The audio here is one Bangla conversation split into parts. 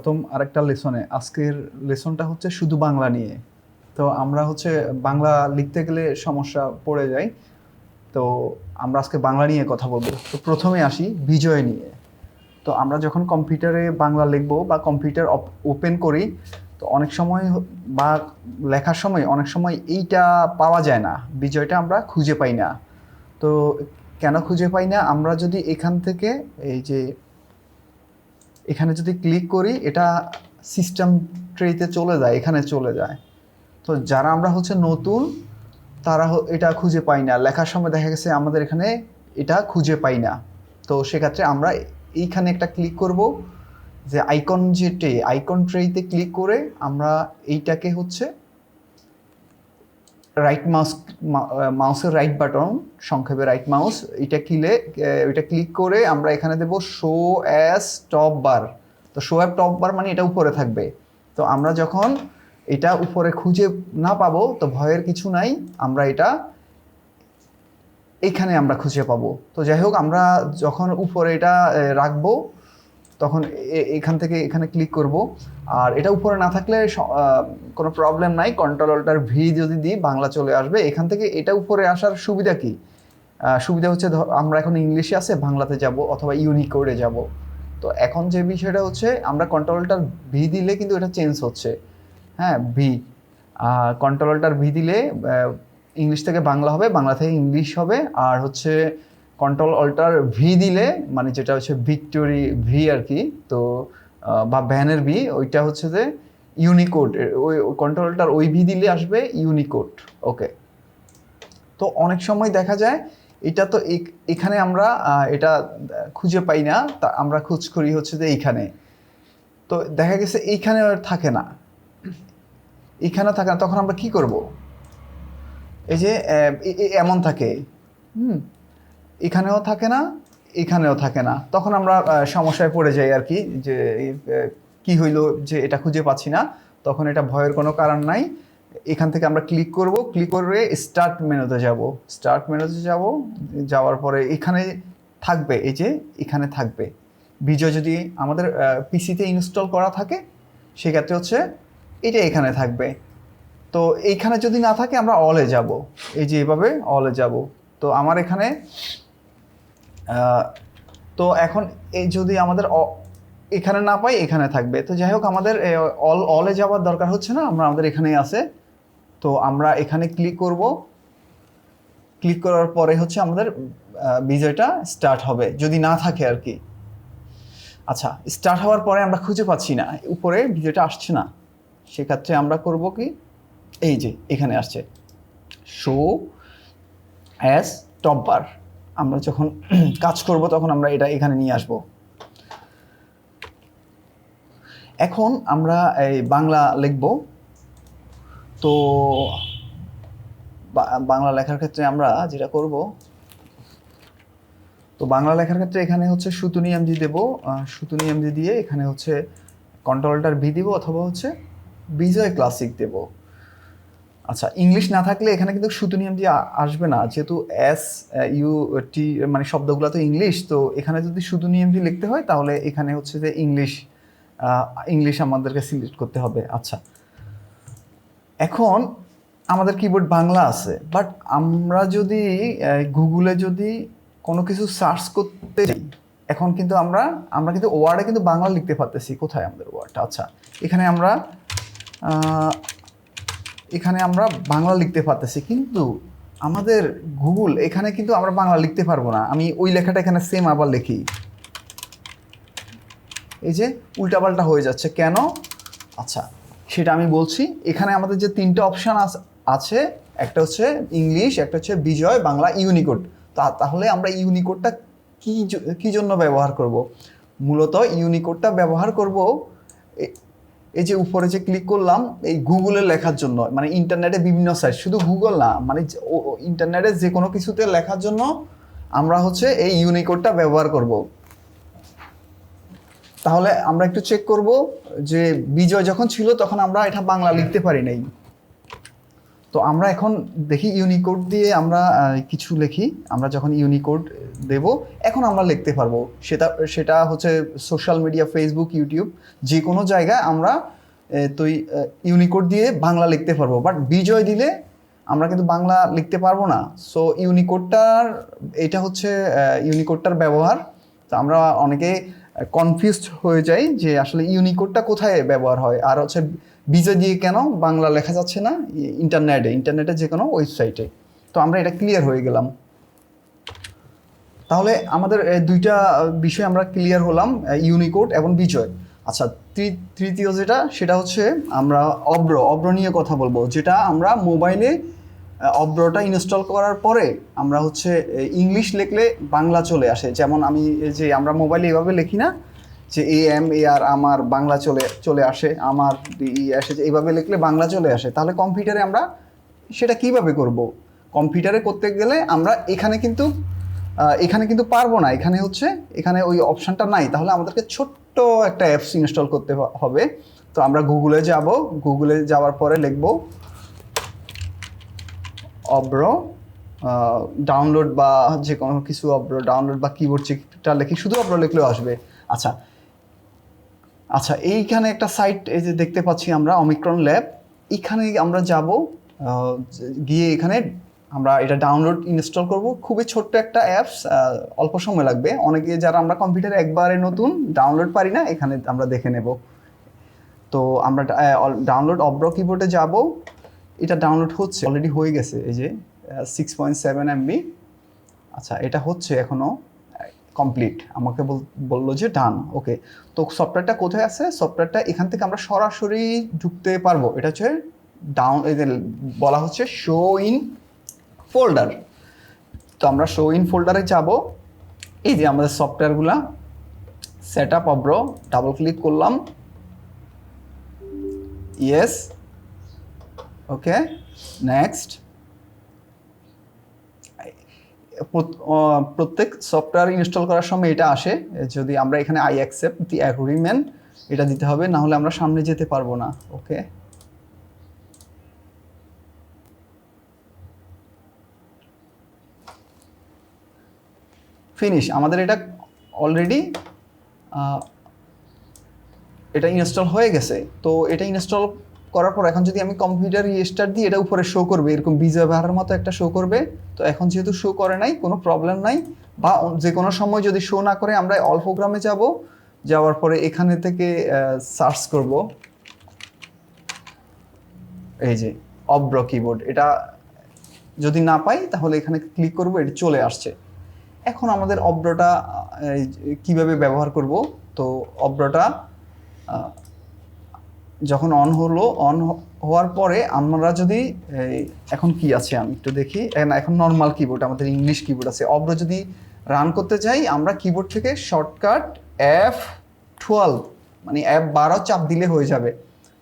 স্বাগতম আরেকটা লেসনে, আজকের লেসনটা হচ্ছে শুধু বাংলা নিয়ে। তো আমরা হচ্ছে বাংলা লিখতে গেলে সমস্যা পড়ে যাই। তো আমরা আজকে বাংলা নিয়ে কথা বলব। তো প্রথমে আসি বিজয় নিয়ে। তো আমরা যখন কম্পিউটারে বাংলা লিখব বা কম্পিউটার ওপেন করি, তো অনেক সময় বা লেখার সময় অনেক সময় এইটা পাওয়া যায় না। বিজয়টা আমরা খুঁজে পাই না। তো কেন খুঁজে পাই না? আমরা যদি এখান থেকে এই যে এখানে যদি ক্লিক করি, এটা সিস্টেম ট্রেতে চলে যায়, এখানে চলে যায়। তো যারা আমরা হচ্ছে নতুন, তারা এটা খুঁজে পাই না। লেখার সময় দেখা গেছে আমাদের এখানে এটা খুঁজে পাই না। তো সেক্ষেত্রে আমরা এইখানে একটা ক্লিক করব যে আইকন যে ট্রে আইকন ট্রেতে ক্লিক করে আমরা এইটাকে হচ্ছে রাইট মাউস মাউসের রাইট বাটন সংক্ষেপে রাইট মাউস এটা কিলে এটা ক্লিক করে আমরা এখানে দেব শো অ্যাস টপ বার তো শো অ্যাপ টপ বার মানে এটা উপরে থাকবে। তো আমরা যখন এটা উপরে খুঁজে না পাবো, তো ভয়ের কিছু নাই, আমরা এটা এইখানে আমরা খুঁজে পাবো। তো যাই হোক, আমরা যখন উপরে এটা রাখব তখন এখান থেকে এখানে ক্লিক করব। আর এটা উপরে না থাকলে কোনো প্রবলেম নাই। কন্ট্রোল অল্টার ভি যদি দিই, বাংলা চলে আসবে। এখান থেকে এটা উপরে আসার সুবিধা কি? সুবিধা হচ্ছে আমরা এখন ইংলিশে আছে, বাংলাতে যাব অথবা ইউনিকোডে যাব। তো এখন যে বিষয়টা হচ্ছে, আমরা কন্ট্রোলটার ভি দিলে কিন্তু এটা চেঞ্জ হচ্ছে। হ্যাঁ ভি কন্ট্রোলটার ভি দিলে ইংলিশ থেকে বাংলা হবে, বাংলা থেকে ইংলিশ হবে। আর হচ্ছে কন্ট্রোল অল্টার ভি দিলে মানে যেটা হচ্ছে ভিক্টোরি ভি আর কি তো বা ভ্যানের ভি ওইটা হচ্ছে যে ইউনিকোড ওই কন্ট্রোলটার ওই ভি দিলে আসবে ইউনিকোড ওকে তো অনেক সময় দেখা যায়, এটা তো এখ- এখানে আমরা এটা খুঁজে পাই না, তা আমরা খোঁজ করি হচ্ছে যে এইখানে। তো দেখা গেছে এইখানে থাকে না। এখানে থাকে না, তখন আমরা কি করব? এই যে এমন থাকে। হুম এখানেও থাকে না, এখানেও থাকে না। তখন আমরা সমস্যায় পড়ে যাই আর কি, যে কি হইল যে, এটা খুঁজে পাচ্ছি না। তখন এটা ভয়ের কোনো কারণ নাই। এখান থেকে আমরা ক্লিক করব ক্লিক করে স্টার্ট মেনুতে যাব। স্টার্ট মেনুতে যাব, যাওয়ার পরে এখানে থাকবে, এই যে, এখানে থাকবে। বিজয় যদি আমাদের পিসিতে ইনস্টল করা থাকে, সেক্ষেত্রে হচ্ছে এটা এখানে থাকবে। তো এইখানে যদি না থাকে, আমরা অলে যাব। এই যে এভাবে অলে যাব। তো আমার এখানে তো এখন এই যদি আমাদের এখানে না পাই, এখানে থাকবে। তো যাই হোক, আমাদের অল অলে যাওয়ার দরকার হচ্ছে না, আমরা আমাদের এখানেই আছে। তো আমরা এখানে ক্লিক করব। ক্লিক করার পরে হচ্ছে আমাদের বিজয়টা স্টার্ট হবে, যদি না থাকে আর কি। আচ্ছা স্টার্ট হওয়ার পরে আমরা খুঁজে পাচ্ছি না, উপরে ভিডিওটা আসছে না। সেক্ষেত্রে আমরা করব কি? এই যে, এখানে আসছে। শো অ্যাজ টপ বার আমরা যখন কাজ করব, তখন আমরা এটা এখানে নিয়ে আসব। এখন আমরা এই বাংলা লিখব। তো বাংলা লেখার ক্ষেত্রে আমরা যেটা করব, তো বাংলা লেখার ক্ষেত্রে এখানে হচ্ছে সুতুনি এমজি দেব। সুতুনি এমজি দিয়ে এখানে হচ্ছে কন্ট্রোলটার ভি দিব অথবা হচ্ছে বিজয় ক্লাসিক দেব। আচ্ছা ইংলিশ না থাকলে এখানে কিন্তু সুতুনি এমজি আসবে না। যেহেতু এস ইউ, টি মানে শব্দগুলো তো ইংলিশ, তো এখানে যদি সুতুনি দিয়ে লিখতে হয়, তাহলে এখানে হচ্ছে যে ইংলিশ ইংলিশ আমাদেরকে সিলেক্ট করতে হবে। আচ্ছা এখন আমাদের কিবোর্ড বাংলা আছে বাট আমরা যদি গুগলে যদি কোনো কিছু সার্চ করতে যাই, এখন কিন্তু আমরা আমরা কিন্তু ওয়ার্ডে কিন্তু বাংলা লিখতে পারতেছি। কোথায় আমাদের ওয়ার্ডটা আচ্ছা এখানে আমরা এখানে আমরা বাংলা লিখতে পারতেছি, কিন্তু আমাদের গুগল এখানে কিন্তু আমরা বাংলা লিখতে পারব না। আমি ওই লেখাটা এখানে সেম আবার লিখি। এই যে উল্টাপাল্টা হয়ে যাচ্ছে, কেন? আচ্ছা সেটা আমি বলছি, এখানে আমাদের যে তিনটে অপশান আছে, একটা হচ্ছে ইংলিশ একটা হচ্ছে বিজয়, বাংলা ইউনিকোড তা, তাহলে আমরা ইউনিকোডটা কি কি জন্য ব্যবহার করব? মূলত ইউনিকোডটা ব্যবহার করব এই যে উপরে যে ক্লিক করলাম, এই গুগলে লেখার জন্য মানে ইন্টারনেটে বিভিন্ন সাইট শুধু গুগল না মানে ইন্টারনেটে যে কোনো কিছুতে লেখার জন্য আমরা হচ্ছে এই ইউনিকোডটা ব্যবহার করব। তাহলে আমরা একটু চেক করব যে বিজয় যখন ছিল তখন আমরা এটা বাংলা লিখতে পারি নাই। তো আমরা এখন দেখি ইউনিকোড দিয়ে আমরা কিছু লিখি। আমরা যখন ইউনিকোড দেব। এখন আমরা লিখতে পারব। সেটা সেটা হচ্ছে সোশ্যাল মিডিয়া ফেসবুক ইউটিউব যে কোনো জায়গায় আমরা আহ, তো ইউনিকোড দিয়ে বাংলা লিখতে পারব। বাট বিজয় দিলে আমরা কিন্তু বাংলা লিখতে পারব না। সো ইউনিকোডটার এটা হচ্ছে ইউনিকোডটার ব্যবহার। তো আমরা অনেকে কনফিউজড হয়ে যাই যে আসলে ইউনিকোডটা কোথায় ব্যবহার হয়। আর হচ্ছে বিজয় দিয়ে কেন বাংলা লেখা যাচ্ছে না? ইন্টারনেটে ইন্টারনেটে যে কোনো ওয়েবসাইটে তো আমরা এটা ক্লিয়ার হয়ে গেলাম। তাহলে আমাদের দুইটা বিষয় আমরা ক্লিয়ার হলাম ইউনিকোড এবং বিজয়। আচ্ছা তৃতীয় যেটা, সেটা হচ্ছে আমরা অব্র অব্র নিয়ে কথা বলব, যেটা আমরা মোবাইলে অব্রটা ইনস্টল করার পরে আমরা হচ্ছে ইংলিশ লিখলে বাংলা চলে আসে। যেমন আমি যে আমরা মোবাইলে এভাবে লিখি না, যে এ এম এ আর আমার বাংলা চলে চলে আসে, আমার ই আসে, যে এইভাবে লিখলে বাংলা চলে আসে। তাহলে কম্পিউটারে আমরা সেটা কীভাবে করব? কম্পিউটারে করতে গেলে আমরা এখানে কিন্তু এখানে কিন্তু পারব না। এখানে হচ্ছে, এখানে ওই অপশনটা নাই। তাহলে আমাদেরকে ছোট্ট একটা অ্যাপস ইনস্টল করতে হবে। তো আমরা গুগলে যাব। গুগলে যাওয়ার পরে লিখব অব্র ডাউনলোড বা যে কোনো কিছু অব্র ডাউনলোড বা কিবোর্ড চেকটা লিখি, শুধু অব্র লিখলেও আসবে। আচ্ছা। আচ্ছা এইখানে একটা সাইট এই যে দেখতে পাচ্ছি আমরা অমিক্রন ল্যাব এখানে আমরা যাব গিয়ে এখানে আমরা এটা ডাউনলোড ইনস্টল করব। খুবই ছোট্ট একটা অ্যাপস অল্প সময় লাগবে। অনেকে যারা আমরা কম্পিউটারে একবারে নতুন ডাউনলোড পারি না, এখানে আমরা দেখে নেব। তো আমরা ডাউনলোড অব্র কিবোর্ডে যাব। এটা ডাউনলোড হচ্ছে অলরেডি হয়ে গেছে, এই যে সিক্স পয়েন্ট সেভেন এমবি আচ্ছা এটা হচ্ছে এখনও কমপ্লিট আমাকে বল- বলল যে ডান ওকে তো সফটওয়্যারটা কোথায় আছে? সফটওয়্যারটা এখান থেকে আমরা সরাসরি ঢুকতে পারব। এটা হচ্ছে ডাউন বলা হচ্ছে শো ইন ফোল্ডার তো আমরা শো ইন ফোল্ডারে যাব। এই যে আমাদের সফটওয়্যারগুলা set up Avro double click করলাম। ইয়েস ওকে নেক্সট প্রত্যেক সফটওয়্যার ইনস্টল করার সময় এটা আসে। যদি আমরা এখানে আই অ্যাকসেপ্ট দি অ্যাগ্রিমেন্ট এটা দিতে হবে, না হলে আমরা সামনে যেতে পারব না। ওকে ফিনিশ আমাদের এটা অলরেডি এটা ইনস্টল হয়ে গেছে। তো এটা ইনস্টল করার পর এখন যদি আমি কম্পিউটার রিস্টার্ট দিই এটা উপরে শো করবে, এরকম বিজয় বাহারের মতো একটা শো করবে, তো এখন যেহেতু শো করে নাই, কোনো প্রবলেম নাই, বা যে কোনো সময় যদি শো না করে, আমরা অল প্রোগ্রামে যাব, যাওয়ার পরে এখানে থেকে সার্চ করব। এই যে, অব্র কিবোর্ড এটা যদি না পাই, তাহলে এখানে ক্লিক করব, এটা চলে আসছে। এখন আমাদের অব্রটা কীভাবে ব্যবহার করব? তো অব্রটা যখন অন হলো অন হওয়ার পরে আমরা যদি এখন কি আছে আমি একটু দেখি। এখন নর্মাল কিবোর্ড আমাদের ইংলিশ কিবোর্ড আছে। অব্র যদি রান করতে চাই আমরা কিবোর্ড থেকে শর্টকাট এফ টুয়েলভ মানে অ্যাপ বারো চাপ দিলে হয়ে যাবে।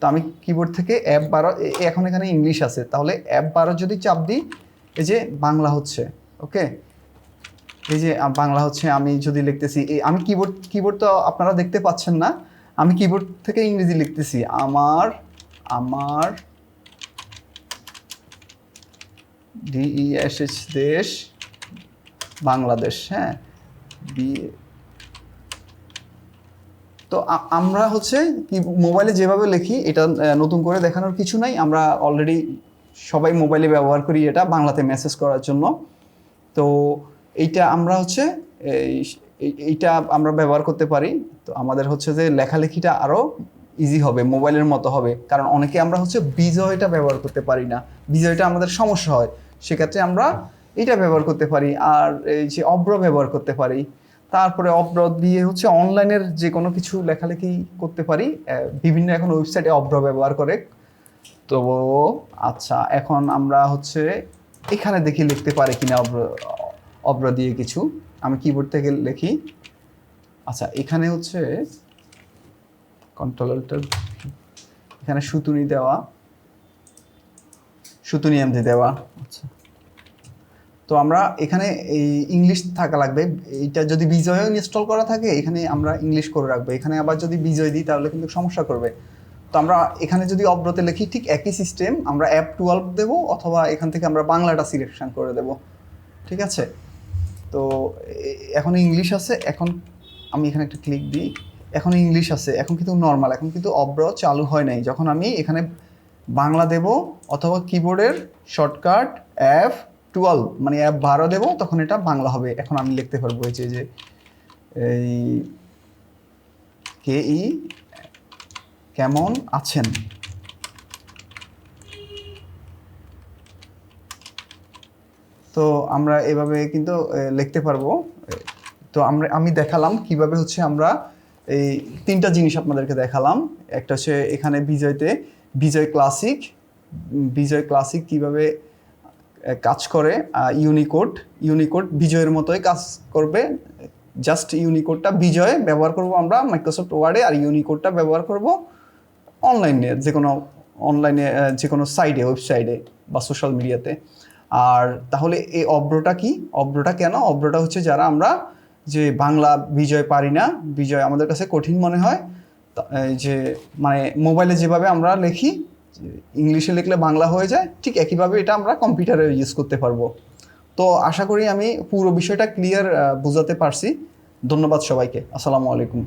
তো আমি কিবোর্ড থেকে অ্যাপ বারো এখন এখানে ইংলিশ আছে। তাহলে অ্যাপ বারো যদি চাপ দিই, এই যে বাংলা হচ্ছে ওকে এই যে বাংলা হচ্ছে আমি যদি লিখতেছি আমি কিবোর্ড কিবোর্ড তো আপনারা দেখতে পাচ্ছেন না, আমি কিবোর্ড থেকে ইংরেজি লিখতেছি। আমার আমার ডিইএসএস দেশ বাংলাদেশ হ্যাঁ? বি তো আমরা হচ্ছে কি মোবাইলে যেভাবে লিখি, এটা নতুন করে দেখানোর কিছু নাই। আমরা অলরেডি সবাই মোবাইলে ব্যবহার করি এটা বাংলাতে মেসেজ করার জন্য। তো এইটা আমরা হচ্ছে, এই- এই- এইটা আমরা ব্যবহার করতে পারি। তো আমাদের হচ্ছে যে লেখালেখিটা আরও ইজি হবে, মোবাইলের মতো হবে। কারণ অনেকে আমরা হচ্ছে বিজয়টা ব্যবহার করতে পারি না। বিজয়টা আমাদের সমস্যা হয়। সেক্ষেত্রে আমরা এটা ব্যবহার করতে পারি। আর এই যে অব্র ব্যবহার করতে পারি। তারপরে অব্র দিয়ে হচ্ছে অনলাইনের যে কোনো কিছু লেখালেখি করতে পারি। বিভিন্ন এখন ওয়েবসাইটে অব্র ব্যবহার করে। তো আচ্ছা এখন আমরা হচ্ছে এখানে দেখি লিখতে পারি কিনা অব্র অব্র দিয়ে কিছু। আমি কিবোর্ড থেকে লিখি। আচ্ছা এখানে হচ্ছে কন্ট্রোলটা এখানে সুতুনি দেওয়া, সুতুনি এমজি দেওয়া। আচ্ছা। তো আমরা এখানে এই ইংলিশ থাকা লাগবে। এটা যদি বিজয় ইনস্টল করা থাকে, এখানে আমরা ইংলিশ করে রাখব। এখানে আবার যদি বিজয় দিই, তাহলে কিন্তু সমস্যা করবে। তো আমরা এখানে যদি অব্রতে লিখি, ঠিক একই সিস্টেম আমরা অ্যাপ টুয়েলভ দেবো, অথবা এখান থেকে আমরা বাংলাটা সিলেকশন করে দেব। ঠিক আছে? তো এখন ইংলিশ আছে, এখন আমি এখানে একটা ক্লিক দিই, এখন ইংলিশ আছে, এখন কিন্তু নর্মাল এখন কিন্তু অব্র চালু হয় নাই। যখন আমি এখানে বাংলা দেব অথবা কিবোর্ডের শর্টকাট অ্যাপ টুয়েলভ মানে অ্যাপ বারো দেবো, তখন এটা বাংলা হবে। এখন আমি লিখতে পারব যে যে, এই কে ই কেমন আছেন? তো আমরা এভাবে কিন্তু লিখতে পারব। তো আমরা, আমি দেখালাম কীভাবে হচ্ছে আমরা এই তিনটা জিনিস আপনাদেরকে দেখালাম। একটা হচ্ছে এখানে বিজয়তে, বিজয় ক্লাসিক বিজয় ক্লাসিক কীভাবে কাজ করে ইউনিকোড ইউনিকোড বিজয়ের মতোই কাজ করবে। জাস্ট ইউনিকোডটা বিজয় ব্যবহার করব আমরা, মাইক্রোসফট ওয়ার্ডে, আর ইউনিকোডটা ব্যবহার করব অনলাইনে, যে কোনো অনলাইনে যে কোনো সাইডে ওয়েবসাইটে বা সোশ্যাল মিডিয়াতে। আর তাহলে এই অব্রটা কি? অব্রটা কেন? অব্রটা হচ্ছে যারা আমরা যে বাংলা বিজয় পারি না, বিজয় আমাদের কাছে কঠিন মনে হয় যে মানে মোবাইলে যেভাবে আমরা লিখি ইংলিশে লিখলে বাংলা হয়ে যায়, ঠিক একইভাবে এটা আমরা কম্পিউটারে ইউজ করতে পারব। তো আশা করি আমি পুরো বিষয়টা ক্লিয়ার বোঝাতে পারছি। ধন্যবাদ সবাইকে। আসসালামু আলাইকুম।